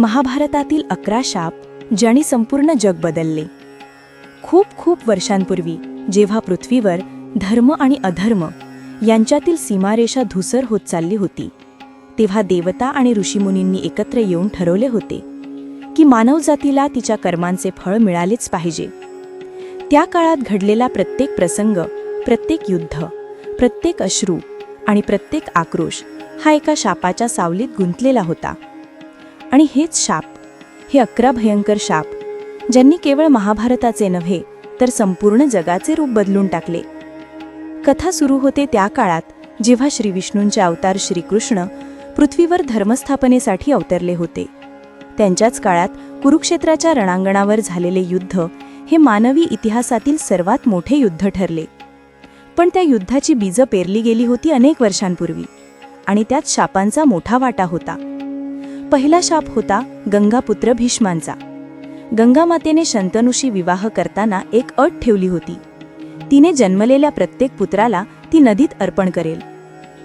महाभारतातील अकरा शाप ज्याने संपूर्ण जग बदलले. खूप खूप वर्षांपूर्वी जेव्हा पृथ्वीवर धर्म आणि अधर्म यांच्यातील सीमारेषा धुसर होत चालली होती तेव्हा देवता आणि ऋषीमुनींनी एकत्र येऊन ठरवले होते की मानवजातीला तिच्या कर्मांचे फळ मिळालेच पाहिजे. त्या काळात घडलेला प्रत्येक प्रसंग प्रत्येक युद्ध प्रत्येक अश्रू आणि प्रत्येक आक्रोश हा एका शापाच्या सावलीत गुंतलेला होता. आणि हेच शाप हे अकरा भयंकर शाप ज्यांनी केवळ महाभारताचे नव्हे तर संपूर्ण जगाचे रूप बदलून टाकले. कथा सुरू होते त्या काळात जेव्हा श्रीविष्णूंचे अवतार श्रीकृष्ण पृथ्वीवर धर्मस्थापनेसाठी अवतरले होते. त्यांच्याच काळात कुरुक्षेत्राच्या रणांगणावर झालेले युद्ध हे मानवी इतिहासातील सर्वात मोठे युद्ध ठरले. पण त्या युद्धाची बीजं पेरली गेली होती अनेक वर्षांपूर्वी आणि त्यात शापांचा मोठा वाटा होता. पहिला शाप होता गंगापुत्र भीष्मांचा. गंगामातेने शंतनुशी विवाह करताना एक अट ठेवली होती. तिने जन्मलेल्या प्रत्येक पुत्राला ती नदीत अर्पण करेल.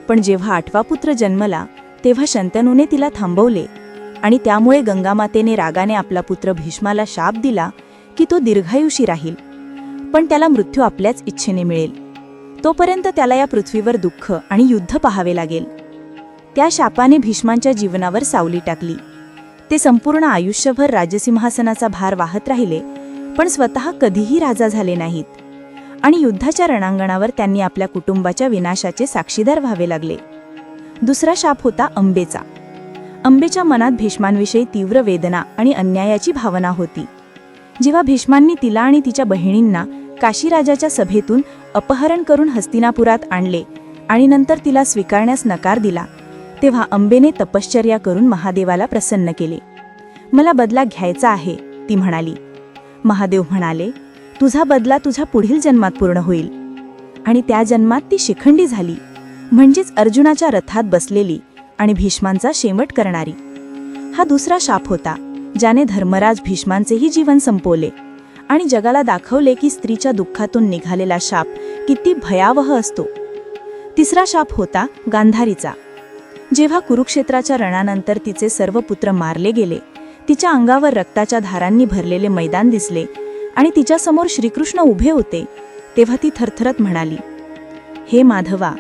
पण जेव्हा आठवा पुत्र जन्मला तेव्हा शंतनूने तिला थांबवले आणि त्यामुळे गंगामातेने रागाने आपला पुत्र भीष्माला शाप दिला की तो दीर्घायुषी राहील. पण त्याला मृत्यू आपल्याच इच्छेने मिळेल. तोपर्यंत त्याला या पृथ्वीवर दुःख आणि युद्ध पाहावे लागेल. त्या शापाने भीष्मांच्या जीवनावर सावली टाकली. ते संपूर्ण आयुष्यभर राजसिंहासनाचा भार वाहत राहिले पण स्वतः कधीही राजा झाले नाहीत. आणि युद्धाच्या रणांगणावर त्यांनी आपल्या कुटुंबाच्या विनाशाचे साक्षीदार व्हावे लागले. दुसरा शाप होता अंबेचा अंबेच्या मनात भीष्मांविषयी तीव्र वेदना आणि अन्यायाची भावना होती. जेव्हा भीष्मांनी तिला आणि तिच्या बहिणींना काशीराजाच्या सभेतून अपहरण करून हस्तिनापुरात आणले आणि नंतर तिला स्वीकारण्यास नकार दिला तेव्हा अंबेने तपश्चर्या करून महादेवाला प्रसन्न केले. मला बदला घ्यायचा आहे ती म्हणाली. महादेव म्हणाले तुझा बदला तुझ्या पुढील जन्मात पूर्ण होईल. आणि त्या जन्मात ती शिखंडी झाली म्हणजेच अर्जुनाच्या रथात बसलेली आणि भीष्मांचा शेवट करणारी. हा दुसरा शाप होता ज्याने धर्मराज भीष्मांचेही जीवन संपवले आणि जगाला दाखवले की स्त्रीच्या दुःखातून निघालेला शाप किती भयावह असतो. तिसरा शाप होता गांधारीचा. जेव्हा कुरुक्षेत्राच्या रणानंतर तिचे सर्व पुत्र मारले गेले तिच्या अंगावर रक्ताच्या धारांनी भरलेले मैदान दिसले आणि तिच्यासमोर श्रीकृष्ण उभे होते तेव्हा ती थरथरत म्हणाली हे माधवा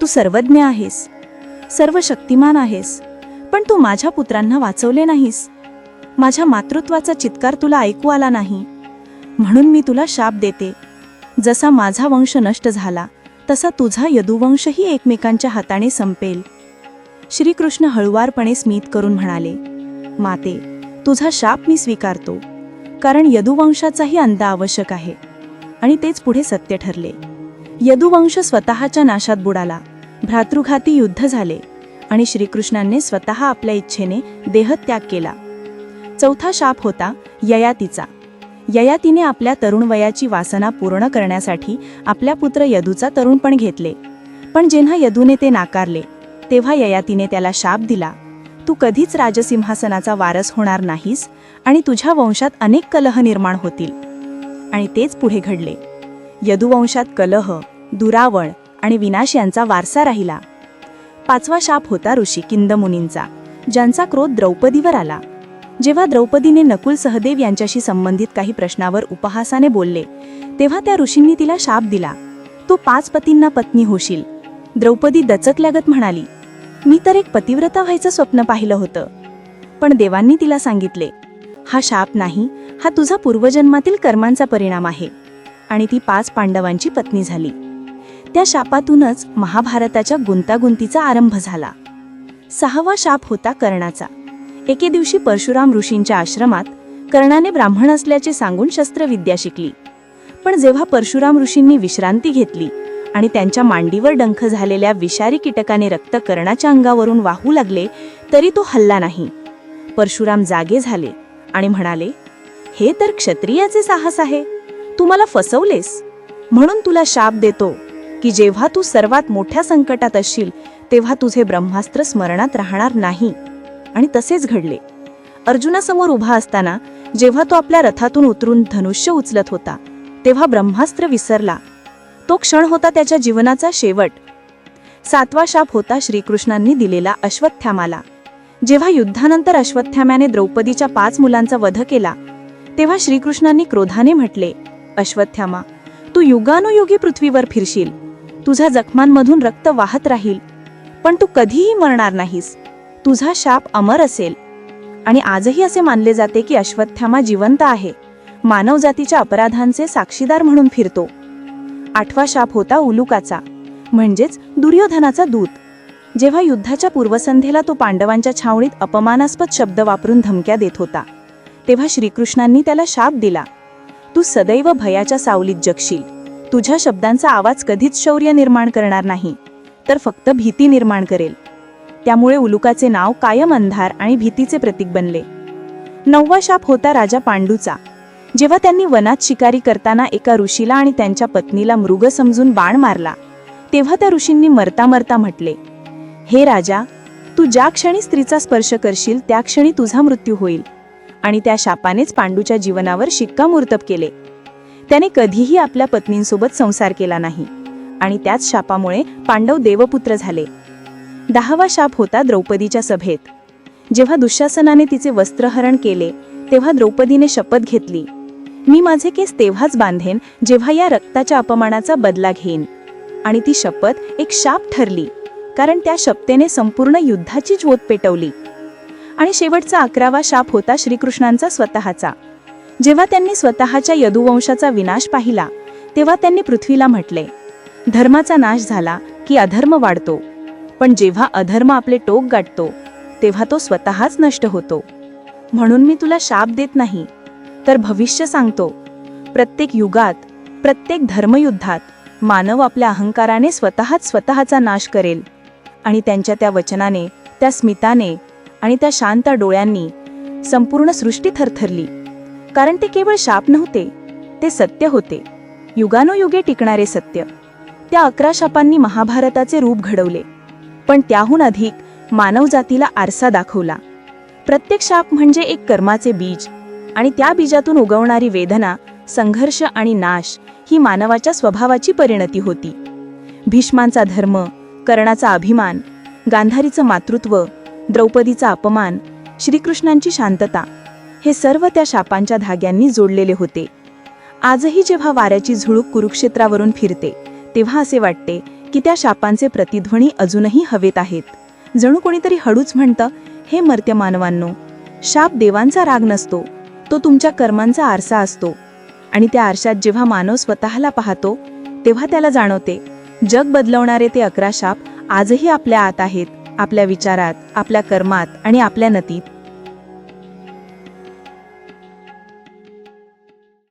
तू सर्वज्ञ आहेस सर्व शक्तिमान आहेस पण तू माझ्या पुत्रांना वाचवले नाहीस. माझ्या मातृत्वाचा चित्कार तुला ऐकू आला नाही. म्हणून मी तुला शाप देते. जसा माझा वंश नष्ट झाला तसा तुझा यदुवंशही एकमेकांच्या हाताने संपेल. श्रीकृष्ण हळुवारपणे स्मित करून म्हणाले माते तुझा शाप मी स्वीकारतो कारण यदुवंशाचाही अंत आवश्यक आहे. आणि तेच पुढे सत्य ठरले. यदुवंश स्वतःच्या नाशात बुडाला भ्रातृघाती युद्ध झाले आणि श्रीकृष्णांनी स्वतः आपल्या इच्छेने देहत्याग केला. चौथा शाप होता ययातीचा. ययातीने आपल्या तरुण वयाची वासना पूर्ण करण्यासाठी आपल्या पुत्र यदूचा तरुणपण घेतले. पण जेव्हा यदूने ते नाकारले तेव्हा ययातीने त्याला शाप दिला. तू कधीच राजसिंहासनाचा वारस होणार नाहीस आणि तुझ्या वंशात अनेक कलह निर्माण होतील. आणि तेच पुढे घडले. यदुवंशात कलह दुरावळ आणि विनाश यांचा वारसा राहिला. पाचवा शाप होता ऋषी किंदमुनींचा ज्यांचा क्रोध द्रौपदीवर आला. जेव्हा द्रौपदीने नकुल सहदेव यांच्याशी संबंधित काही प्रश्नावर उपहासाने बोलले तेव्हा त्या ऋषींनी तिला शाप दिला. तू पाच पतींना पत्नी होशील. द्रौपदी दचकल्यागत म्हणाली मी तर एक पतिव्रता व्हायचं स्वप्न पाहिलं होतं. पण देवांनी तिला सांगितले हा शाप नाही हा तुझा पूर्वजन्मातील कर्मांचा परिणाम आहे. आणि ती पाच पांडवांची पत्नी झाली. त्या शापातूनच महाभारताच्या गुंतागुंतीचा आरंभ झाला. सहावा शाप होता कर्णाचा. एके दिवशी परशुराम ऋषींच्या आश्रमात कर्णाने ब्राह्मण असल्याचे सांगून शस्त्रविद्या शिकली. पण जेव्हा परशुराम ऋषींनी विश्रांती घेतली आणि त्यांच्या मांडीवर डंख झालेल्या विषारी कीटकाने रक्त कर्णाच्या अंगावरून वाहू लागले तरी तो हल्ला नाही. परशुराम जागे झाले आणि म्हणाले हे तर क्षत्रियाचे साहस आहे. तू मला फसवलेस. म्हणून तुला शाप देतो की जेव्हा तू सर्वात मोठ्या संकटात असशील तेव्हा तुझे ब्रह्मास्त्र स्मरणात राहणार नाही. आणि तसेच घडले. अर्जुनासमोर उभा असताना जेव्हा तो आपल्या रथातून उतरून धनुष्य उचलत होता तेव्हा ब्रह्मास्त्र विसरला तो क्षण होता त्याच्या जीवनाचा शेवट. सातवा शाप होता श्रीकृष्णांनी दिलेला अश्वत्थामाला. जेव्हा युद्धानंतर अश्वत्थाम्याने द्रौपदीच्या पाच मुलांचा वध केला तेव्हा श्रीकृष्णांनी क्रोधाने म्हटले अश्वत्थामा तू युगानुयुगी पृथ्वीवर फिरशील. तुझ्या जखमांमधून रक्त वाहत राहील. पण तू कधीही मरणार नाहीस. तुझा शाप अमर असेल. आणि आजही असे मानले जाते की अश्वत्थामा जिवंत आहे. मानवजातीच्या अपराधांचे साक्षीदार म्हणून फिरतो. आठवा शाप होता उलुकाचा म्हणजेच दुर्योधनाचा दूत. जेव्हा युद्धाच्या पूर्वसंध्येला तो पांडवांच्या छावणीत अपमानास्पद शब्द वापरून धमक्या देत होता तेव्हा श्रीकृष्णांनी त्याला शाप दिला. तू सदैव भयाच्या सावलीत जगशील. तुझ्या शब्दांचा आवाज कधीच शौर्य निर्माण करणार नाही तर फक्त भीती निर्माण करेल. त्यामुळे उलुकाचे नाव कायम अंधार आणि भीतीचे प्रतीक बनले. नववा शाप होता राजा पांडूचा जेव्हा त्यांनी वनात शिकारी करताना एका ऋषीला आणि त्यांच्या पत्नीला मृग समजून बाण मारला तेव्हा त्या ऋषींनी मरता मरता म्हटले हे राजा तू ज्या क्षणी स्त्रीचा स्पर्श करशील त्या क्षणी तुझा मृत्यू होईल. आणि त्या शापानेच पांडूच्या जीवनावर शिक्कामोर्तब केले. त्याने कधीही आपल्या पत्नींसोबत संसार केला नाही आणि त्याच शापामुळे पांडव देवपुत्र झाले. दहावा शाप होता द्रौपदीच्या सभेत. जेव्हा दुःशासनाने तिचे वस्त्रहरण केले तेव्हा द्रौपदीने शपथ घेतली. मी माझे केस तेव्हाच बांधेन जेव्हा या रक्ताच्या अपमानाचा बदला घेईन. आणि ती शपथ एक शाप ठरली कारण त्या शपथेने संपूर्ण युद्धाची ज्योत पेटवली. आणि शेवटचा अकरावा शाप होता श्रीकृष्णांचा स्वतःचा. जेव्हा त्यांनी स्वतःच्या यदुवंशाचा विनाश पाहिला तेव्हा त्यांनी पृथ्वीला म्हटले धर्माचा नाश झाला की अधर्म वाढतो. पण जेव्हा अधर्म आपले टोक गाठतो तेव्हा तो स्वतःच नष्ट होतो. म्हणून मी तुला शाप देत नाही. तर भविष्य सांगतो. प्रत्येक युगात प्रत्येक धर्मयुद्धात मानव आपल्या अहंकाराने स्वतःच स्वतःचा नाश करेल आणि त्यांच्या त्या वचनाने त्या स्मिताने आणि त्या शांत डोळ्यांनी संपूर्ण सृष्टी थरथरली. कारण ते केवळ शाप नव्हते ते सत्य होते. युगानुयुगे टिकणारे सत्य. त्या अकरा शापांनी महाभारताचे रूप घडवले. पण त्याहून अधिक मानवजातीला आरसा दाखवला. प्रत्येक शाप म्हणजे एक कर्माचे बीज. आणि त्या बीजातून उगवणारी वेदना संघर्ष आणि नाश ही मानवाच्या स्वभावाची परिणती होती. भीष्मांचा धर्म कर्णाचा अभिमान गांधारीचं मातृत्व द्रौपदीचा अपमान श्रीकृष्णांची शांतता हे सर्व त्या शापांच्या धाग्यांनी जोडलेले होते. आजही जेव्हा वाऱ्याची झुळूक कुरुक्षेत्रावरून फिरते तेव्हा असे वाटते की त्या शापांचे प्रतिध्वनी अजूनही हवेत आहेत. जणू कोणीतरी हळूच म्हणतं हे मर्त्य मानवांनो शाप देवांचा राग नसतो. तो तुमच्या कर्मांचा आरसा असतो. आणि त्या आरशात जेव्हा मानव स्वतःला पाहतो तेव्हा त्याला जाणवते जग बदलवणारे ते अकरा शाप आजही आपल्या आत आहेत आपल्या विचारात आपल्या कर्मात आणि आपल्या नतीत.